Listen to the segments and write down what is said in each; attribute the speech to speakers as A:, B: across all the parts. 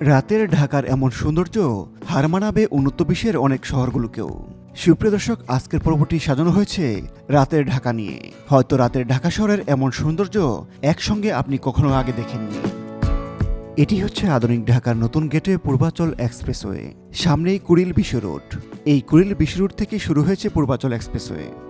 A: রাতের ঢাকার এমন সৌন্দর্য হার মানাবে উন্নত বিশ্বের অনেক শহরগুলোকেও। সুপ্রিয় দর্শক, আজকের পর্বটি সাজানো হয়েছে রাতের ঢাকা নিয়ে। হয়তো রাতের ঢাকা শহরের এমন সৌন্দর্য একসঙ্গে আপনি কখনো আগে দেখেননি। এটি হচ্ছে আধুনিক ঢাকার নতুন গেটে পূর্বাচল এক্সপ্রেসওয়ে, সামনেই কুড়িল বিশ্ব রোড। এই কুড়িল বিশ্ব রোড থেকে শুরু হয়েছে পূর্বাচল এক্সপ্রেসওয়ে।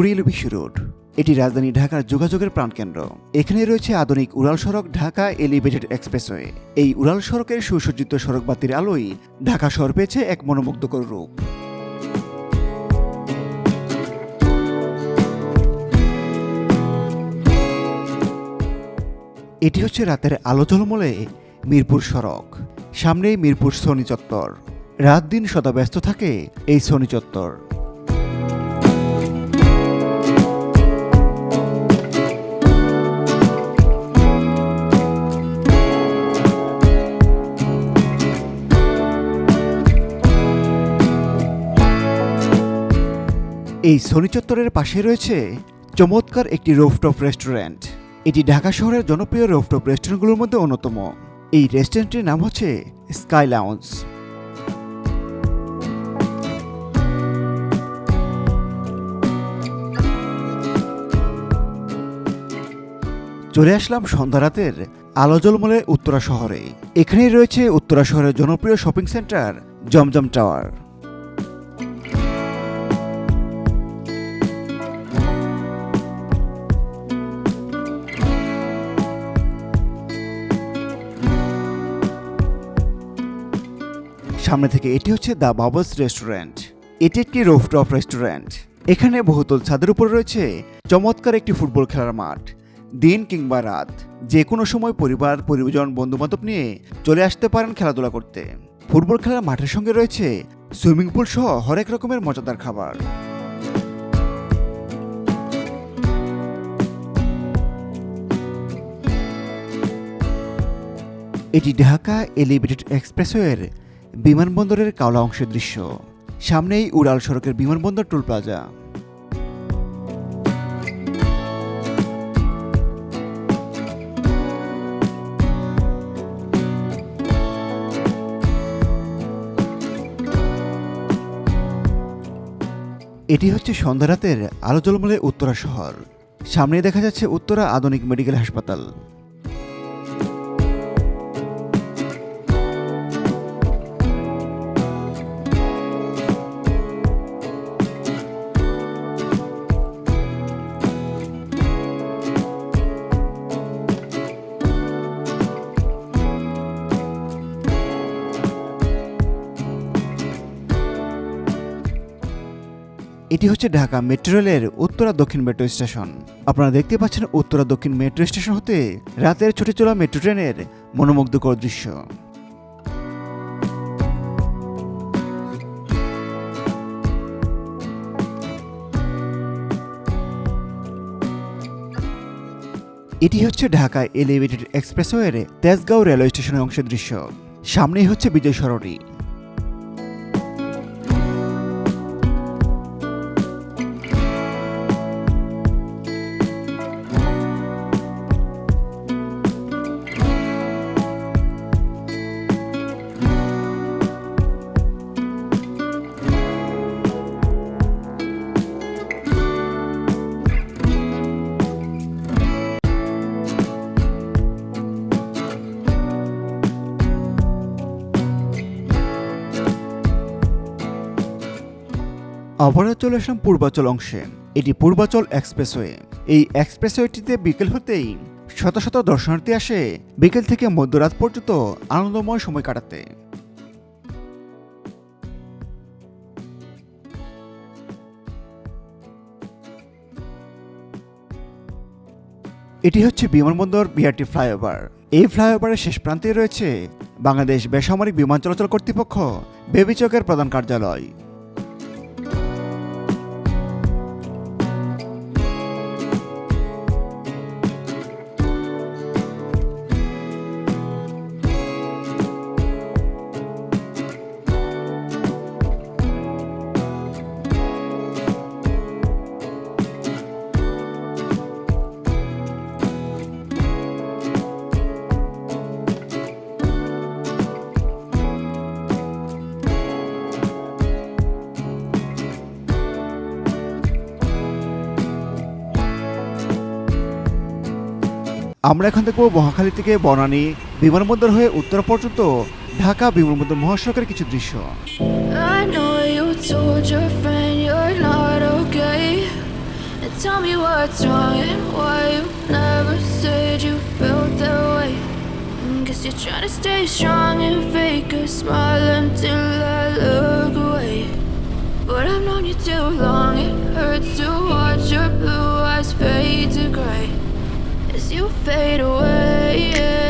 A: বিশ্ব রোড। এটি রাজধানী ঢাকার যোগাযোগের প্রাণকেন্দ্র। এখানে রয়েছে আধুনিক উড়াল সড়ক ঢাকা এলিভেটেড এক্সপ্রেসওয়ে। এই উড়াল সড়কের সুসজ্জিত সড়ক বাতির আলোয় ঢাকা শহর পেয়েছে এক মনোমুগ্ধকর রূপ। এটি হচ্ছে রাতের আলো ঝলমলে মিরপুর সড়ক। সামনেই মিরপুর সনি চত্বর। রাত দিন সদা ব্যস্ত থাকে এই সনি চত্বর। এই সনি চত্বরের পাশে রয়েছে চমৎকার একটি রোফটপ রেস্টুরেন্ট এটি ঢাকা শহরের জনপ্রিয় রোফটপ রেস্টুরেন্টগুলোর মধ্যে অন্যতম। এই রেস্টুরেন্টটির নাম হচ্ছে স্কাই লাউন্স চলে আসলাম সন্ধ্যা রাতের আলো জলমলে উত্তরা শহরে। এখানেই রয়েছে উত্তরা শহরের জনপ্রিয় শপিং সেন্টার জমজম টাওয়ার সামনে থেকে এটি হচ্ছে দ্য বাবলস রেস্টুরেন্ট এটি একটি রোফটপ রেস্টুরেন্ট এখানে বহুতল ছাদের উপর রয়েছে চমৎকার একটি ফুটবল খেলার মাঠ। দিন কিংবা রাত যে কোনো সময় পরিবার, পরিজন, বন্ধুবান্ধব নিয়ে চলে আসতে পারেন খেলাধুলা করতে। ফুটবল খেলার মাঠের সঙ্গে রয়েছে সুইমিং পুল সহ হরেক রকমের মজাদার খাবার। এটি ঢাকা এলিভেটেড এক্সপ্রেসওয়ের বিমানবন্দরের কাওলা অংশের দৃশ্য। সামনেই উড়াল সড়কের বিমানবন্দর টোল প্লাজা। এটি হচ্ছে সন্ধ্যা রাতের আলো জলমলে উত্তরা শহর। সামনে দেখা যাচ্ছে উত্তরা আধুনিক মেডিকেল হাসপাতাল। এটি হচ্ছে ঢাকা মেট্রো রেলের উত্তরা দক্ষিণ মেট্রো স্টেশন। আপনারা দেখতে পাচ্ছেন উত্তরা দক্ষিণ মেট্রো স্টেশন হতে রাতের ছুটে চলা মেট্রো ট্রেনের মনোমুগ্ধকর দৃশ্য। এটি হচ্ছে ঢাকা এলিভেটেড এক্সপ্রেসওয়ের তেজগাঁও রেলওয়ে স্টেশনের অংশের দৃশ্য। সামনেই হচ্ছে বিজয় সরণি আবারও চলে আসলাম পূর্বাচল অংশে। এটি পূর্বাচল এক্সপ্রেসওয়ে। এই এক্সপ্রেসওয়েটিতে বিকেল হতেই শত শত দর্শনার্থী আসে বিকেল থেকে মধ্যরাত পর্যন্ত আনন্দময় সময় কাটাতে। এটি হচ্ছে বিমানবন্দর বিআরটি ফ্লাইওভার। এই ফ্লাইওভারের শেষ প্রান্তে রয়েছে বাংলাদেশ বেসামরিক বিমান চলাচল কর্তৃপক্ষ বেবিচকের প্রধান কার্যালয়। আমরা এখান থেকে মহাখালী থেকে বনানী বিমানবন্দর হয়ে উত্তর পর্যন্ত ঢাকা বিমানবন্দর মহাসড়কের কিছু দৃশ্য
B: tell me what's wrong and why you never said you felt that way. Mm, Guess you're trying to stay strong and fake a smile until I look away. But I've known you too long, it hurts to watch your blue eyes fade to gray you fade away. As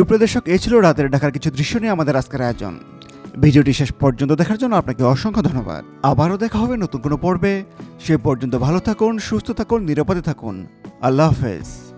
C: Felt
A: এ ছিল রাতের ঢাকার কিছু দৃশ্য নিয়ে আমাদের আজকের আয়োজন। ভিডিওটি শেষ পর্যন্ত দেখার জন্য আপনাকে অসংখ্য ধন্যবাদ। আবারও দেখা হবে নতুন কোনো পর্বে। সে পর্যন্ত ভালো থাকুন, সুস্থ থাকুন, নিরাপদে থাকুন। আল্লাহ হাফেজ।